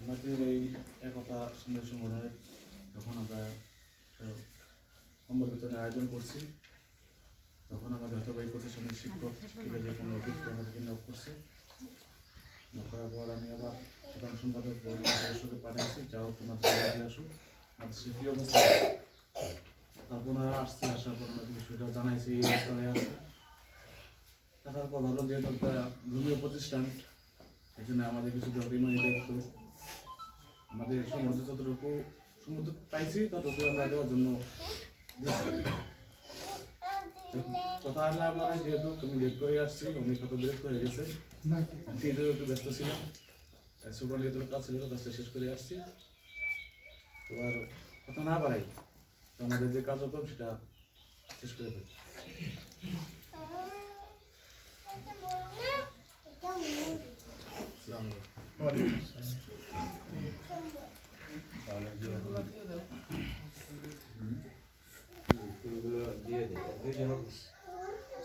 আমাদের এই একতা সুন্দর সংগঠনের যখন আমরা বিতরণের আয়োজন করছি, তখন আমাদের হয়তো এই প্রতিষ্ঠানের শিক্ষক যে কোনো অভিজ্ঞতা আমাদেরকে নিয়োগ করছে। করার পর আমি আবার প্রধান সম্পাদক সদস্যকে পাঠিয়েছি, যাও তোমার আসুক আমাদের সে কী অবস্থা? তারপর আসছে আসার পর ওনাদের বিষয়টা জানাইছি, এই অবস্থা হয়ে আছে দেখার পর ভালো যেহেতু একটা ধর্মীয় প্রতিষ্ঠান এখানে আমাদের কিছু জটিমানি দায়িত্ব আমাদের সমর্থ যতটুকু সমর্থ পাইছি, ততটুকু আমরা দেওয়ার জন্য। কথা হলো আমার যেহেতু তুমি লেট করে আসছি অনেক কত বিরক্ত হয়ে গেছে ফিরেও একটু ব্যস্ত ছিলাম সুপার যেহেতু কাজ ছিল, কাজটা শেষ করে আসছি তো আর কথা না তো আমাদের যে কার্যক্রম সেটা শেষ করে ফেলি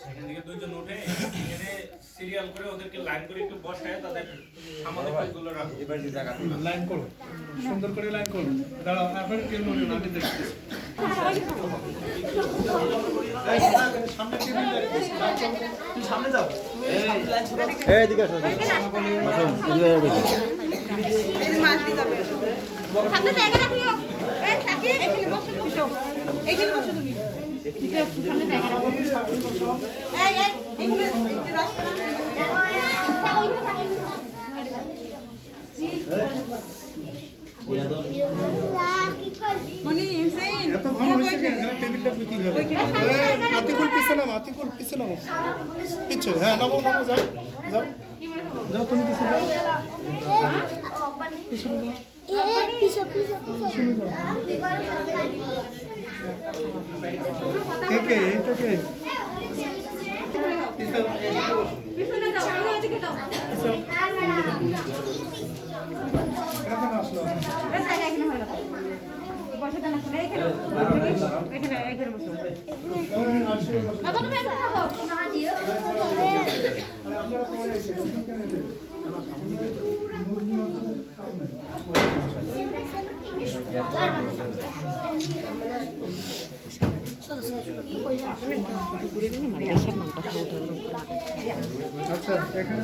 সেখান থেকে দুইজন উঠে সিরিয়াল করে ওদেরকে লাইন করে একটু বসায় তাদের সামান্য কাজগুলো রাখো। লাইন করো। সুন্দর করে লাইন করো। দাঁড়াও আপনার কেন মনে না আমি দেখছি। সামনে জায়গা রাখিও এই মনি হ্যাঁ নামো নামো যাও যাও। যাও তুমি পিছনে যাও। আচ্ছা এখানে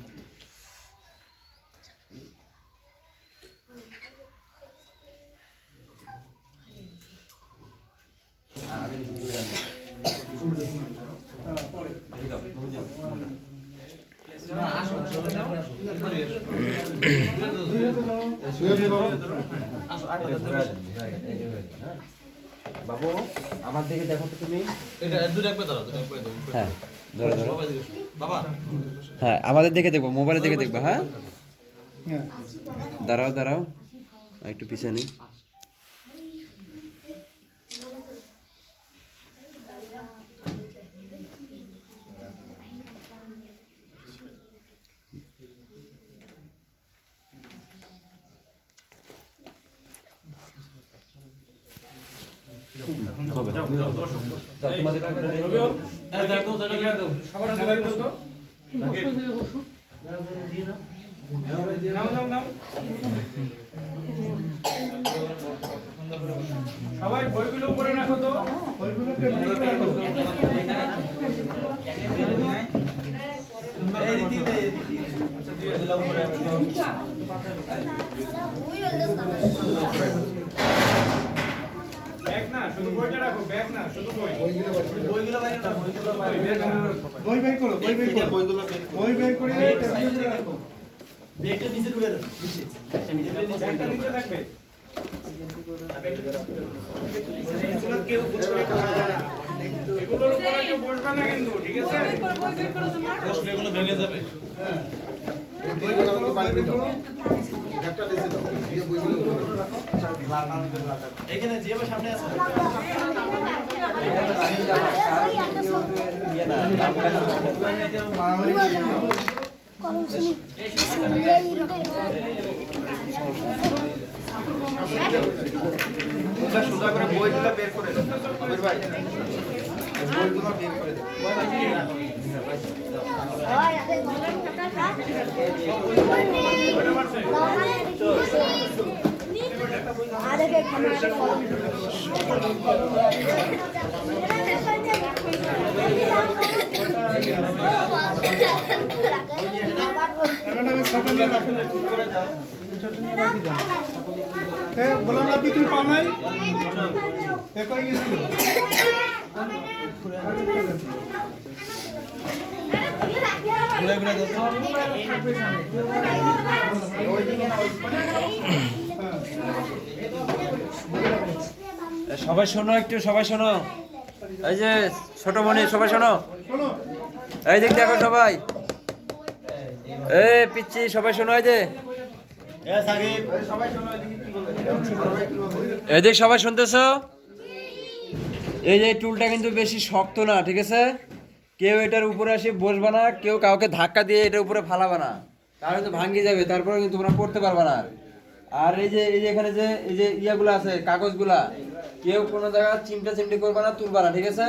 বাবু আমার দিকে দেখো তো তুমি। হ্যাঁ ধরো ধরো। হ্যাঁ আমাদের দেখে দেখব মোবাইলের দেখে দেখব হ্যাঁ? হ্যাঁ। দাঁড়াও দাঁড়াও। একটু পিছিয়ে নেই সবার জায়গায় বসো। নাও নাও নাও। সবাই বইগুলো উপরে রাখো তো। টেবিলে রাখো ব্যাগ না শুধু বইটা রাখো ব্যাগ না শুধু বই বের করো বই বের করো। বই বের করে টেবিলে রাখো ব্যাগটা নিচে থাকবে এগুলোর উপরে কেউ বসবে না কিন্তু ঠিক আছে? এখানে আমি ছটা নিয়ে রাখুন। এ, বললাম না বিক্রি পাও নাই এ কই গেছিল সবাই শোনো একটু সবাই শোনো। এই যে ছোট মনি সবাই শোনো। এই দিক দেখো সবাই। এই পিচ্ছি সবাই শোনো এই যে। এদিক সবাই শুনতেছ? এই যে টুলটা কিন্তু বেশি শক্ত না ঠিক আছে? কেউ এটার উপরে আসে বসবে না কেউ কাউকে ধাক্কা দিয়ে এটার উপরে ফালাবে না। তাহলে তো ভাঙ্গি যাবে তারপরে কিন্তু তোমরা পড়তে পারবে না আর। এই যে এই যে এখানে যে এই যে ইয়াগুলো আছে কাগজগুলা কেউ কোনো জায়গায় চিমটা চিমটি করবে না তুলবে না ঠিক আছে?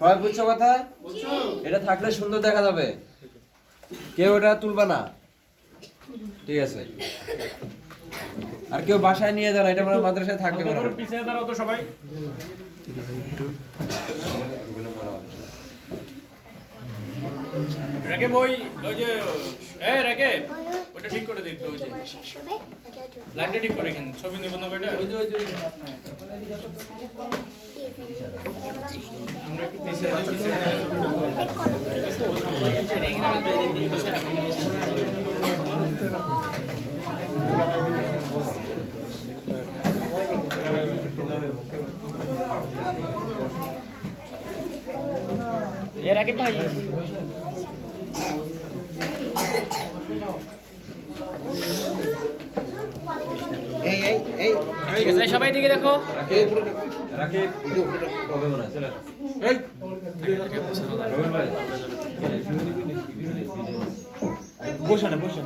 সবাই বুঝছ কথা? এটা থাকলে সুন্দর দেখা যাবে। কেউ এটা তুলবে না। ঠিক আছে। আর কেউ বাসায় নিয়ে যান এটা মানে মাদ্রাসায় থাকবে না পিছিয়ে দাঁড়াও তো সবাই। বই ওই যে এ ওটা ঠিক করে দেখতে ওই যে লাইনটা ঠিক করে এখানে ছবি নেব না বেটা? ওই যে ওই যে আমরা একটু পিছিয়ে যাই, পিছিয়ে যাই। এর আগে ভাই সবাই দিকে দেখো। হয় বসে না বসে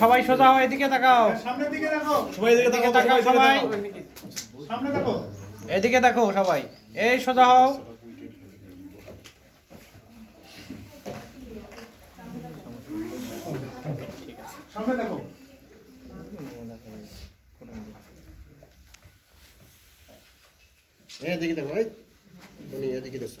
সবাই সোজা হও এদিকে তাকাও। সামনের দিকে দেখো। সবাই এদিকে তাকাও। সবাই। সামনে দেখো। এদিকে দেখো সবাই। এই সোজা হও। সামনে দেখো। এদিকে দেখো এই তুমি এদিকে দেখো।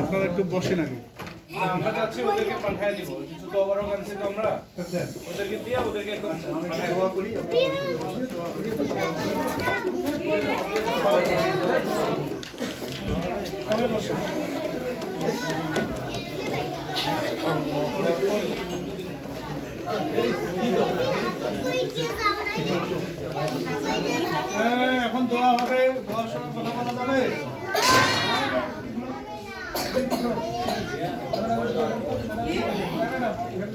আপনারা একটু বসেন আগে না, আমরা চাচ্ছি ওদেরকে পাঠায় দিব কিছু তো অবরং আনছি তো আমরা ওদেরকে এখন দোয়া হবে দোয়ার সময় কথা বলা যাবে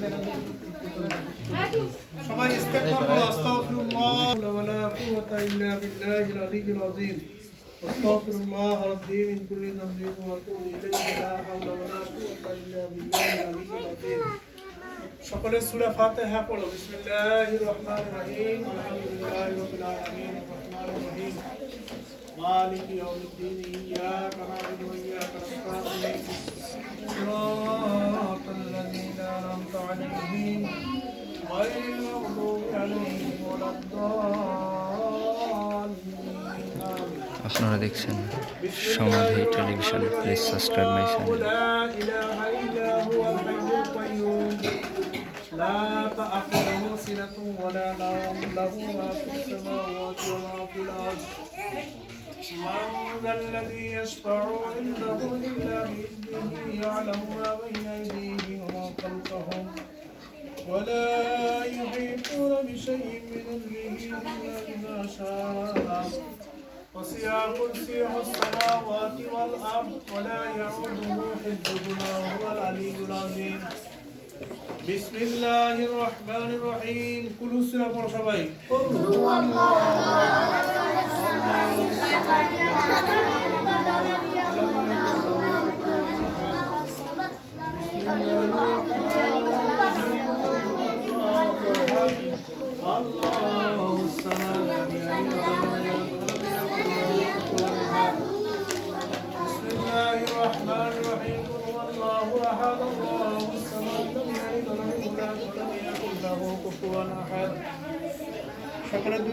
সবাই বিল্লাহিল আলিয়্যিল আযীম আস্তাগফিরুল্লাহ রাব্বি মিন কুল্লি যামবিন ওয়া আতুবু ইলাইহি লা হাওলা ওয়ালা কুওয়াতা ইল্লা বিল্লাহিল আলিয়্যিল আযীম সকলে সূরা ফাতিহা পড়ো। বিসমিল্লাহির রহমানির রহিম। আলহামদুলিল্লাহি রাব্বিল আলামিন। রহমানির রহিম। মালিকি ইয়াউমিদ্দিন। ইয়াকা না'বুদু ওয়া ইয়াকা নাস্তাঈন। সিরাতাল লাযীনা আন'আমতা আলাইহিম। গায়রিল মাগদুবি আলাইহিম ওয়ালাদ-দাল্লিন। আপনারা দেখছেন Samadhi television please subscribe my channel لا إله إلا هو الحي القيوم لا تأخذه سنة ولا نوم له ما في السماوات وما في الأرض من ذا الذي يشفع عنده إلا بإذنه يعلم ما بين أيديهم وما خلفهم ولا يحيطون بشيء من علمه إلا بما شاء وسع كرسيه السماوات والأرض ولا يعوده حفظهما وهو العلي العظيم بسم الله الرحمن الرحيم كل سورة مرحبا الله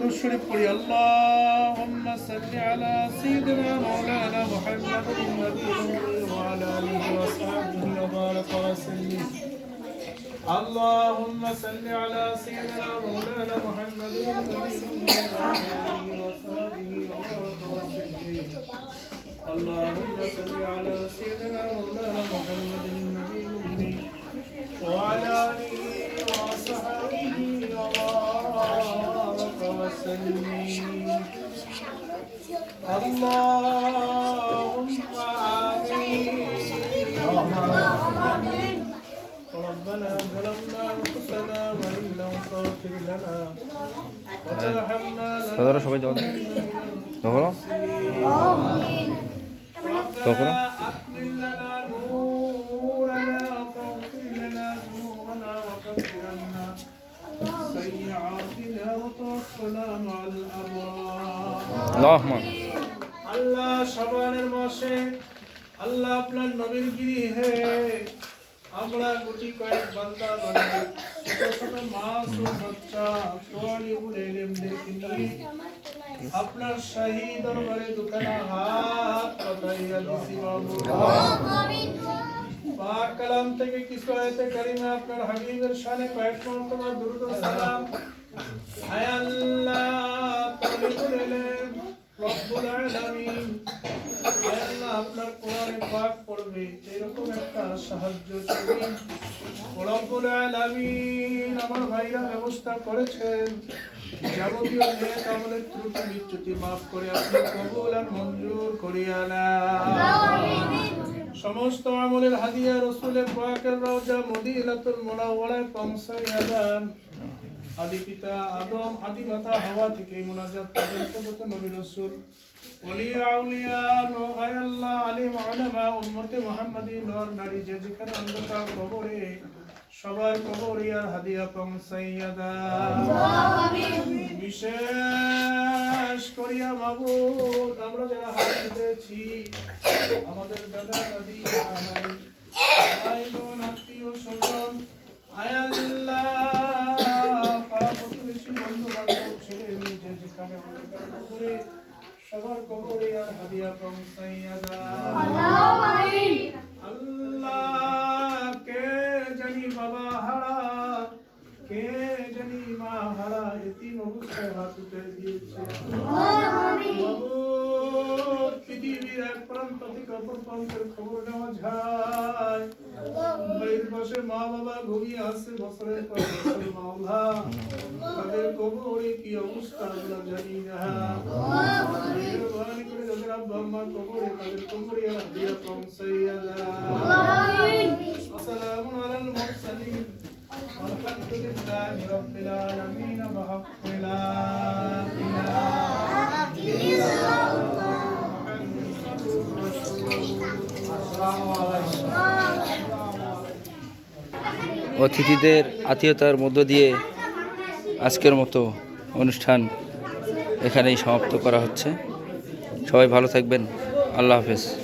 درود قل اللهم صل على سيدنا مولانا محمد النبي وعلى آله وصحبه وبارك وسلم. اللهم صل على سيدنا مولانا محمد النبي وعلى آله وصحبه وبارك وسلم اللهم صل على سيدنا مولانا محمد النبي وعلى آله وصحبه وسلم اللهم آمين ربنا ظلمنا أنفسنا وإن لم تغفر لنا وترحمنا لنكونن من المخسرين ربنا আল্লাহ শাবানের মাসে আল্লাহ আপনার নবীর গিরি হে। আমরা গুটি কয়েক বান্দা বান্দা ছোট ছোট মাস ও বাচ্চা তোয়ালিবুল এলেমদেরকে নিয়ে আপনার শাহী দরবারে দুখানা হাত পাতাইয়া দিছি বাবু। পাক কালাম থেকে কিছু আয়াতে কারিমা আপনার হাবিবের শানে কয়েক মর্তবা দুরুদ সালাম। হায় আমার ভাইরা ব্যবস্থা করেছেন। যাবতীয় নেক আমলের ত্রুটি বিচ্যুতি মাফ করে আপনি মঞ্জুর করিয়া সমস্ত আমলের হাদিয়া রসুলের পাকের রওজা মদিনাতুল মুনাওয়ারায় পৌঁছাইয়া দেন। আদি পিতা আদম, আদি মাতা হাওয়া থেকে মুনাজাত পর্যন্ত যত নবী রসুল ওলিয়া আউলিয়া নোহায় আল্লাহ আলিম আলামা উম্মতে মুহাম্মাদি নর নারী, যে যেখানে অন্ধকার কবরে সবার কবরিয়ার হাদিয়া পৌঁছাইয়া বিশেষ করিয়া মাবুদ, আমরা যারা হাত দিতেছি, আমাদের দাদা, দাদি, ভাই আত্মীয় স্বজন আয়াল্লাহ যেখানে অন্ধকারে সবার কবরে আর হাদিয়া কম সাইয়াদা আল্লাহ কে জানি বাবা হারা কে জানি মা হারা এতিম অবস্থায় হাত খবর নেওয়া যায়। বাড়ির মা বাবা ঘুমিয়ে আসছে বছরের পর বছর মাওলা। তাদের কবরে কি অবস্থা আমরা জানি না। করে যাদের আব্বা আম্মা কবরে তাদের কবরে দিয়া পৌঁছাইয়া যায়। অতিথিদের আত্মীয়তার মধ্য দিয়ে আজকের মতো অনুষ্ঠান এখানেই সমাপ্ত করা হচ্ছে। সবাই ভালো থাকবেন। আল্লাহ হাফেজ।